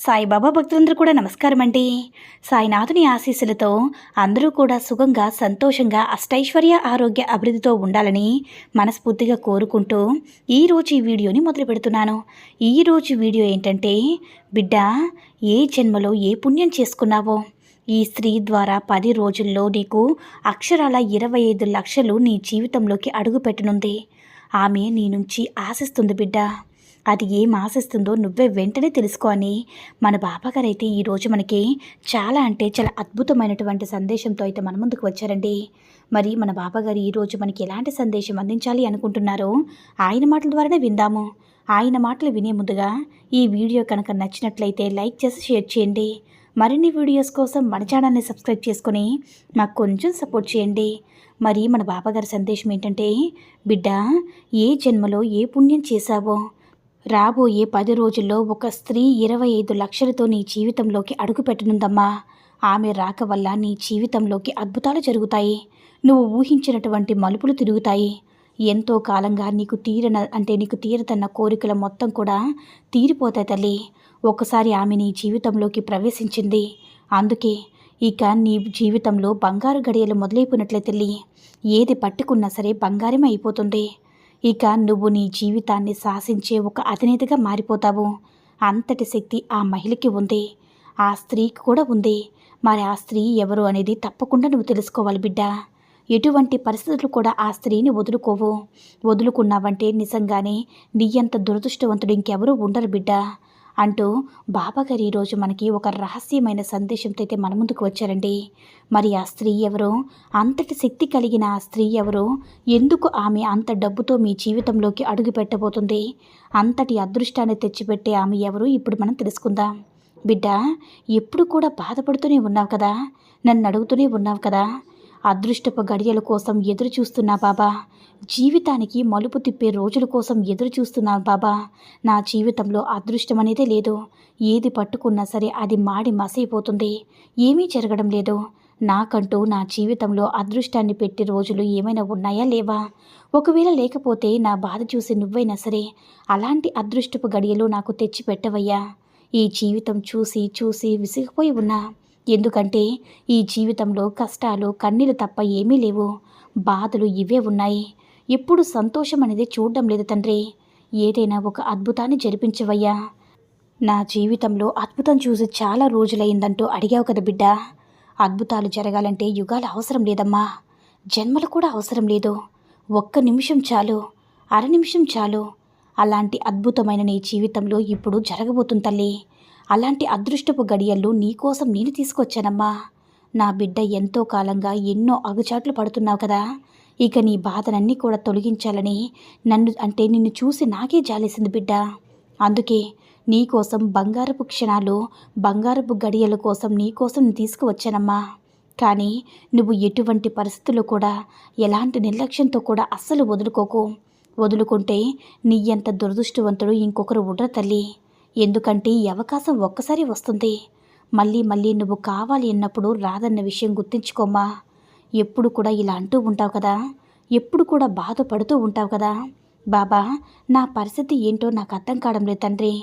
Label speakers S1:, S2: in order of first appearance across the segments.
S1: సాయిబాబా భక్తులందరూ కూడా నమస్కారం అండి సాయినాథుని ఆశీస్సులతో అందరూ కూడా సుఖంగా సంతోషంగా అష్టైశ్వర్య ఆరోగ్య అభివృద్ధితో ఉండాలని మనస్ఫూర్తిగా కోరుకుంటూ ఈరోజు ఈ వీడియోని మొదలు పెడుతున్నాను. ఈరోజు వీడియో ఏంటంటే బిడ్డ ఏ జన్మలో ఏ పుణ్యం చేసుకున్నావో? ఈ స్త్రీ ద్వారా పది రోజుల్లో నీకు అక్షరాల ఇరవై ఐదు లక్షలు నీ జీవితంలోకి అడుగుపెట్టనుంది. ఆమె నీ నుంచి ఆశిస్తుంది బిడ్డ. అది ఏం ఆశిస్తుందో నువ్వే వెంటనే తెలుసుకో అని. మన బాబాగారు అయితే ఈరోజు మనకి చాలా అంటే చాలా అద్భుతమైనటువంటి సందేశంతో అయితే మన ముందుకు వచ్చారండి. మరి మన బాబాగారు ఈరోజు మనకి ఎలాంటి సందేశం అందించాలి అనుకుంటున్నారో ఆయన మాటల ద్వారానే విందాము. ఆయన మాటలు వినే ముందుగా ఈ వీడియో కనుక నచ్చినట్లయితే లైక్ చేసి షేర్ చేయండి. మరిన్ని వీడియోస్ కోసం మన ఛానల్ని సబ్స్క్రైబ్ చేసుకొని మాకు కొంచెం సపోర్ట్ చేయండి. మరి మన బాబాగారి సందేశం ఏంటంటే బిడ్డ ఏ జన్మలో ఏ పుణ్యం చేశావో? రాబోయే పది రోజుల్లో ఒక స్త్రీ ఇరవై ఐదు లక్షలతో నీ జీవితంలోకి అడుగుపెట్టనుందమ్మా ఆమె రాక వల్ల నీ జీవితంలోకి అద్భుతాలు జరుగుతాయి. నువ్వు ఊహించినటువంటి మలుపులు తిరుగుతాయి. ఎంతో కాలంగా నీకు తీరన అంటే నీకు తీరతన్న కోరికల మొత్తం కూడా తీరిపోతాయి తల్లి. ఒకసారి ఆమె నీ జీవితంలోకి ప్రవేశించింది. అందుకే ఇక నీ జీవితంలో బంగారు గడియలు మొదలైపోయినట్లే తల్లి. ఏది పట్టుకున్నా సరే బంగారం అయిపోతుంది. ఇక నువ్వు నీ జీవితాన్ని శాసించే ఒక అధినేతగా మారిపోతావు. అంతటి శక్తి ఆ మహిళకి ఉంది. ఆ స్త్రీకి కూడా ఉంది. మరి ఆ స్త్రీ ఎవరు అనేది తప్పకుండా నువ్వు తెలుసుకోవాలి బిడ్డ. ఎటువంటి పరిస్థితులు కూడా ఆ స్త్రీని వదులుకోవు. వదులుకున్నావంటే నిజంగానే నీ అంత దురదృష్టవంతుడు ఇంకెవరూ ఉండరు బిడ్డ. అంటూ బాబాగారు ఈరోజు మనకి ఒక రహస్యమైన సందేశంతో అయితే మన ముందుకు వచ్చారండి. మరి ఆ స్త్రీ ఎవరు? అంతటి శక్తి కలిగిన ఆ స్త్రీ ఎవరు? ఎందుకు ఆమె అంత డబ్బుతో మీ జీవితంలోకి అడుగు పెట్టబోతుంది? అంతటి అదృష్టాన్ని తెచ్చిపెట్టే ఆమె ఎవరు? ఇప్పుడు మనం తెలుసుకుందాం. బిడ్డ ఎప్పుడు కూడా బాధపడుతూనే ఉన్నావు కదా? నన్ను అడుగుతూనే ఉన్నావు కదా? అదృష్టపు గడియల కోసం ఎదురు చూస్తున్నా బాబా. జీవితానికి మలుపు తిప్పే రోజుల కోసం ఎదురు చూస్తున్నాను బాబా. నా జీవితంలో అదృష్టం అనేదే లేదు. ఏది పట్టుకున్నా సరే అది మాడి మసైపోతుంది. ఏమీ జరగడం లేదు. నాకంటూ నా జీవితంలో అదృష్టాన్ని పెట్టే రోజులు ఏమైనా ఉన్నాయా లేవా? ఒకవేళ లేకపోతే నా బాధ చూసి నువ్వైనా సరే అలాంటి అదృష్టపు గడియలు నాకు తెచ్చి పెట్టవయ్యా ఈ జీవితం చూసి చూసి విసిగిపోయి ఉన్నా. ఎందుకంటే ఈ జీవితంలో కష్టాలు కన్నీళ్ళు తప్ప ఏమీ లేవు. బాధలు ఇవే ఉన్నాయి. ఎప్పుడు సంతోషం అనేది చూడడం లేదు తండ్రి. ఏదైనా ఒక అద్భుతాన్ని జరిపించవయ్యా. నా జీవితంలో అద్భుతం చూసి చాలా రోజులైందంటూ అడిగావు కదా బిడ్డ. అద్భుతాలు జరగాలంటే యుగాలు అవసరం లేదమ్మా. జన్మలు కూడా అవసరం లేదు. ఒక్క నిమిషం చాలు. అర నిమిషం చాలు. అలాంటి అద్భుతమైన నీ జీవితంలో ఇప్పుడు జరగబోతుంది తల్లి. అలాంటి అదృష్టపు గడియల్లో నీకోసం నేను తీసుకొచ్చానమ్మా. నా బిడ్డ ఎంతో కాలంగా ఎన్నో అగుచాట్లు పడుతున్నావు కదా. ఇక నీ బాధనన్నీ కూడా తొలగించాలని నన్ను అంటే నిన్ను చూసి నాకే జాలేసింది బిడ్డ. అందుకే నీకోసం బంగారపు క్షణాలు బంగారపు గడియల కోసం నీకోసం తీసుకువచ్చానమ్మా. కానీ నువ్వు ఎటువంటి పరిస్థితుల్లో కూడా ఎలాంటి నిర్లక్ష్యంతో కూడా అస్సలు వదులుకోకు. వదులుకుంటే నీ ఎంత దురదృష్టవంతుడు ఇంకొకరు ఉండరు తల్లి. ఎందుకంటే ఈ అవకాశం ఒక్కసారి వస్తుంది. మళ్ళీ మళ్ళీ నువ్వు కావాలి అన్నప్పుడు రాదన్న విషయం గుర్తించుకోమ్మా. ఎప్పుడు కూడా ఇలా అంటూ ఉంటావు కదా. ఎప్పుడు కూడా బాధపడుతూ ఉంటావు కదా. బాబా నా పరిస్థితి ఏంటో నాకు అర్థం కావడం లేదు తండ్రి.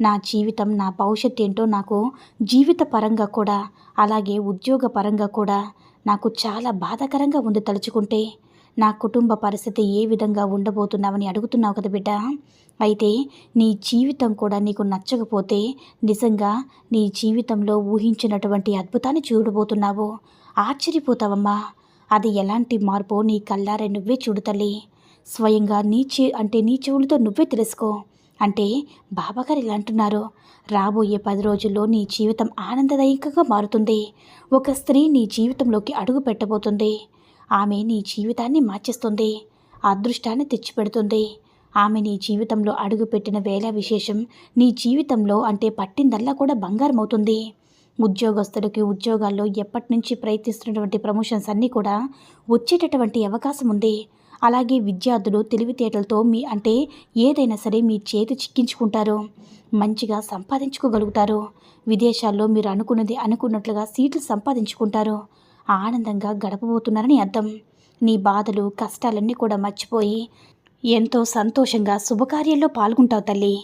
S1: నా జీవితం నా భవిష్యత్ ఏంటో నాకు జీవిత పరంగా కూడా అలాగే ఉద్యోగ పరంగా కూడా నాకు చాలా బాధాకరంగా ఉంది తలుచుకుంటే. నా కుటుంబ పరిస్థితి ఏ విధంగా ఉండబోతున్నావని అడుగుతున్నావు కదా బిడ్డ. అయితే నీ జీవితం కూడా నీకు నచ్చకపోతే నిజంగా నీ జీవితంలో ఊహించినటువంటి అద్భుతాన్ని చూడబోతున్నావు. ఆశ్చర్యపోతావమ్మా. అది ఎలాంటి మార్పో నీ కళ్ళారే నువ్వే చూడతల్లి స్వయంగా నీ చే అంటే నీ చెవులతో నువ్వే తెలుసుకో. అంటే బాబాగారు ఇలా అంటున్నారు. రాబోయే పది రోజుల్లో నీ జీవితం ఆనందదాయకంగా మారుతుంది. ఒక స్త్రీ నీ జీవితంలోకి అడుగు పెట్టబోతుంది. ఆమె నీ జీవితాన్ని మార్చేస్తుంది అదృష్టాన్ని తెచ్చిపెడుతుంది. ఆమె నీ జీవితంలో అడుగుపెట్టిన వేళ విశేషం నీ జీవితంలో అంటే పట్టిందల్లా కూడా బంగారం అవుతుంది ఉద్యోగస్తులకి ఉద్యోగాల్లో ఎప్పటి నుంచి ప్రయత్నిస్తున్నటువంటి ప్రమోషన్స్ అన్నీ కూడా వచ్చేటటువంటి అవకాశం ఉంది. అలాగే విద్యార్థులు తెలివితేటలతో మీ అంటే ఏదైనా సరే మీ చేతి చిక్కించుకుంటారు మంచిగా సంపాదించుకోగలుగుతారు. విదేశాల్లో మీరు అనుకున్నది అనుకున్నట్లుగా సీట్లు సంపాదించుకుంటారు. ఆనందంగా గడపబోతున్నారని అర్థం. నీ బాధలు కష్టాలన్నీ కూడా మర్చిపోయి ఎంతో సంతోషంగా శుభకార్యంలో పాల్గొంటావు తల్లి.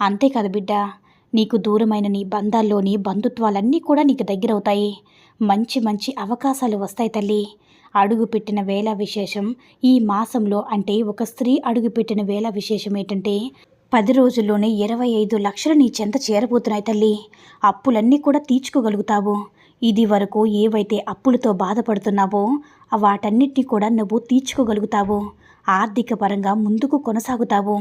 S1: అంతేకాదు బిడ్డ నీకు దూరమైన నీ బంధాల్లోని బంధుత్వాలన్నీ కూడా నీకు దగ్గరవుతాయి. మంచి మంచి అవకాశాలు వస్తాయి తల్లి. అడుగుపెట్టిన వేళ విశేషం ఈ మాసంలో అంటే ఒక స్త్రీ అడుగుపెట్టిన వేళ విశేషం ఏంటంటే పది రోజుల్లోనే ఇరవై ఐదు లక్షలు నీ చెంత చేరబోతున్నాయి తల్లి. అప్పులన్నీ కూడా తీర్చుకోగలుగుతావు. ఇది వరకు ఏవైతే అప్పులతో బాధపడుతున్నావో వాటన్నిటిని కూడా నువ్వు తీర్చుకోగలుగుతావు. ఆర్థిక పరంగా ముందుకు కొనసాగుతావు.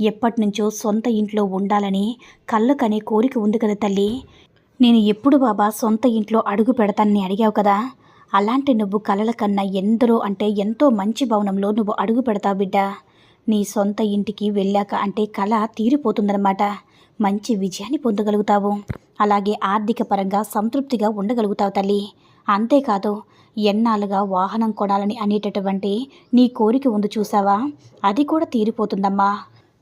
S1: ఎప్పటి నుంచో సొంత ఇంట్లో ఉండాలని కళ్ళకనే కోరిక ఉంది కదా తల్లి. నేను ఎప్పుడు బాబా సొంత ఇంట్లో అడుగు పెడతానని అడిగావు కదా. అలాంటి నువ్వు కలల కన్నా ఎందరో అంటే ఎంతో మంచి భవనంలో నువ్వు అడుగు పెడతావు బిడ్డ. నీ సొంత ఇంటికి వెళ్ళాక అంటే కళ తీరిపోతుందన్నమాట. మంచి విజయాన్ని పొందగలుగుతావు. అలాగే ఆర్థిక పరంగా సంతృప్తిగా ఉండగలుగుతావు తల్లి. అంతేకాదు ఎన్నాళ్ళుగా వాహనం కొనాలని అనేటటువంటి నీ కోరిక ఉంది చూసావా అది కూడా తీరిపోతుందమ్మా.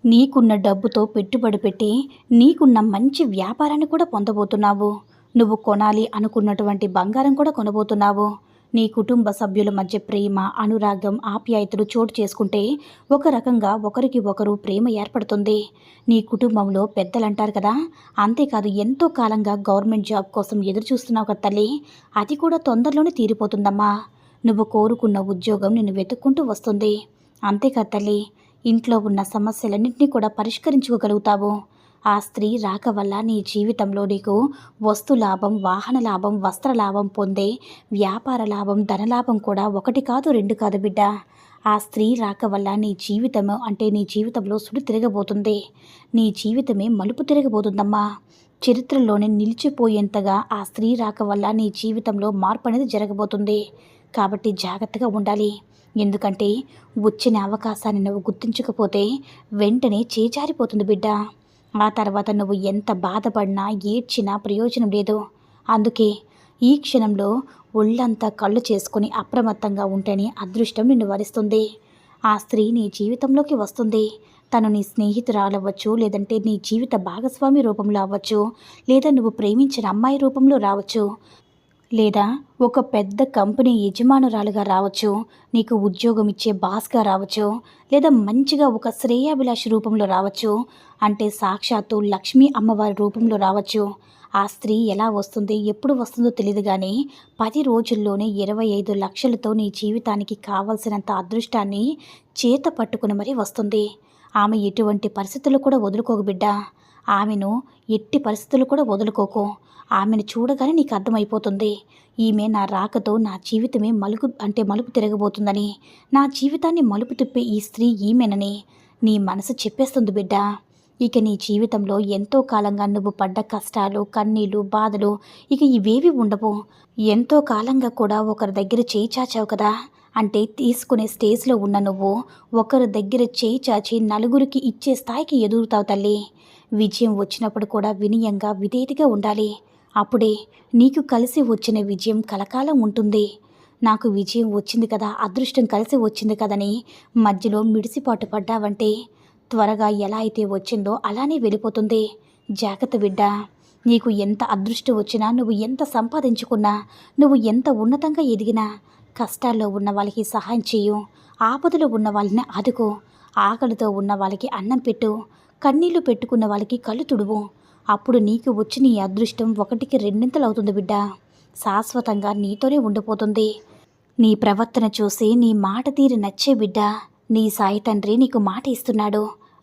S1: నీకున్న డబ్బుతో పెట్టుబడి పెట్టి నీకున్న మంచి వ్యాపారాన్ని కూడా పొందబోతున్నావు. నువ్వు కొనాలి అనుకున్నటువంటి బంగారం కూడా కొనబోతున్నావు. నీ కుటుంబ సభ్యుల మధ్య ప్రేమ అనురాగం ఆప్యాయతలు చోటు చేసుకుంటే ఒక రకంగా ఒకరికి ఒకరు ప్రేమ ఏర్పడుతుంది. నీ కుటుంబంలో పెద్దలు అంటారు కదా? అంతేకాదు ఎంతో కాలంగా గవర్నమెంట్ జాబ్ కోసం ఎదురు చూస్తున్నావు కదా తల్లి. అది కూడా తొందరలోనే తీరిపోతుందమ్మా. నువ్వు కోరుకున్న ఉద్యోగం నిన్ను వెతుక్కుంటూ వస్తుంది. అంతేకాదు తల్లి ఇంట్లో ఉన్న సమస్యలన్నింటినీ కూడా పరిష్కరించుకోగలుగుతావు. ఆ స్త్రీ రాక వల్ల నీ జీవితంలో నీకు వస్తు లాభం వాహన లాభం వస్త్ర లాభం పొందే వ్యాపార లాభం ధనలాభం కూడా ఒకటి కాదు రెండు కాదు బిడ్డ. ఆ స్త్రీ రాక వల్ల నీ జీవితం అంటే నీ జీవితంలో సుడి తిరగబోతుంది. నీ జీవితమే మలుపు తిరగబోతుందమ్మా. చరిత్రలోనే నిలిచిపోయేంతగా ఆ స్త్రీ రాక వల్ల నీ జీవితంలో మార్పు అనేది జరగబోతుంది. కాబట్టి జాగ్రత్తగా ఉండాలి. ఎందుకంటే వచ్చిన అవకాశాన్ని నువ్వు గుర్తించకపోతే వెంటనే చేజారిపోతుంది బిడ్డ. ఆ తర్వాత నువ్వు ఎంత బాధపడినా ఏడ్చినా ప్రయోజనం లేదు. అందుకే ఈ క్షణంలో ఒళ్ళంతా కళ్ళు చేసుకొని అప్రమత్తంగా ఉంటేనే అదృష్టం నిన్ను వరిస్తుంది. ఆ స్త్రీ నీ జీవితంలోకి వస్తుంది. తను నీ స్నేహితురాలు అవ్వచ్చు లేదంటే నీ జీవిత భాగస్వామి రూపంలో అవ్వచ్చు లేదా నువ్వు ప్రేమించిన అమ్మాయి రూపంలో రావచ్చు. లేదా ఒక పెద్ద కంపెనీ యజమానురాలుగా రావచ్చు నీకు ఉద్యోగం ఇచ్చే బాస్గా రావచ్చు లేదా మంచిగా ఒక శ్రేయాభిలాష రూపంలో రావచ్చు అంటే సాక్షాత్తు లక్ష్మీ అమ్మవారి రూపంలో రావచ్చు. ఆ స్త్రీ ఎలా వస్తుంది ఎప్పుడు వస్తుందో తెలియదు కానీ పది రోజుల్లోనే ఇరవై ఐదు లక్షలతో నీ జీవితానికి కావలసినంత అదృష్టాన్ని చేత పట్టుకుని మరీ వస్తుంది. ఆమె ఎటువంటి పరిస్థితులు కూడా వదులుకోకు బిడ్డ. ఆమెను ఎట్టి పరిస్థితులు కూడా వదులుకోకు. ఆమెను చూడగానే నీకు అర్థమైపోతుంది. ఈమె నా రాకతో నా జీవితమే మలుపు అంటే మలుపు తిరగబోతుందని. నా జీవితాన్ని మలుపు తిప్పే ఈ స్త్రీ ఈమెనని నీ మనసు చెప్పేస్తుంది బిడ్డ. ఇక నీ జీవితంలో ఎంతో కాలంగా నువ్వు పడ్డ కష్టాలు కన్నీళ్ళు బాధలు ఇక ఇవేవి ఉండవు. ఎంతో కాలంగా కూడా ఒకరి దగ్గర చేయి చాచావు కదా. అంటే తీసుకునే స్టేజ్లో ఉన్న నువ్వు ఒకరి దగ్గర చేయి చాచి నలుగురికి ఇచ్చే స్థాయికి ఎదురుతావు తల్లి. విజయం వచ్చినప్పుడు కూడా వినయంగా విధేయతగా ఉండాలి. అప్పుడే నీకు కలిసి వచ్చిన విజయం కలకాలం ఉంటుంది. నాకు విజయం వచ్చింది కదా అదృష్టం కలిసి వచ్చింది కదని మధ్యలో మిడిసిపాటు పడ్డావంటే త్వరగా ఎలా అయితే వచ్చిందో అలానే వెళ్ళిపోతుంది. జాగ్రత్త బిడ్డ నీకు ఎంత అదృష్టం వచ్చినా నువ్వు ఎంత సంపాదించుకున్నా నువ్వు ఎంత ఉన్నతంగా ఎదిగినా కష్టాల్లో ఉన్న వాళ్ళకి సహాయం చేయు ఆపదలో ఉన్న వాళ్ళని ఆదుకో ఆకలితో ఉన్న వాళ్ళకి అన్నం పెట్టు కన్నీళ్ళు పెట్టుకున్న వాళ్ళకి కళ్ళు తుడువు అప్పుడు నీకు వచ్చి నీ అదృష్టం ఒకటికి రెండింతలు అవుతుంది బిడ్డ. శాశ్వతంగా నీతోనే ఉండిపోతుంది. నీ ప్రవర్తన చూసి నీ మాట తీరి నచ్చే బిడ్డ నీ సాయి తండ్రి నీకు మాట ఇస్తున్నాడు.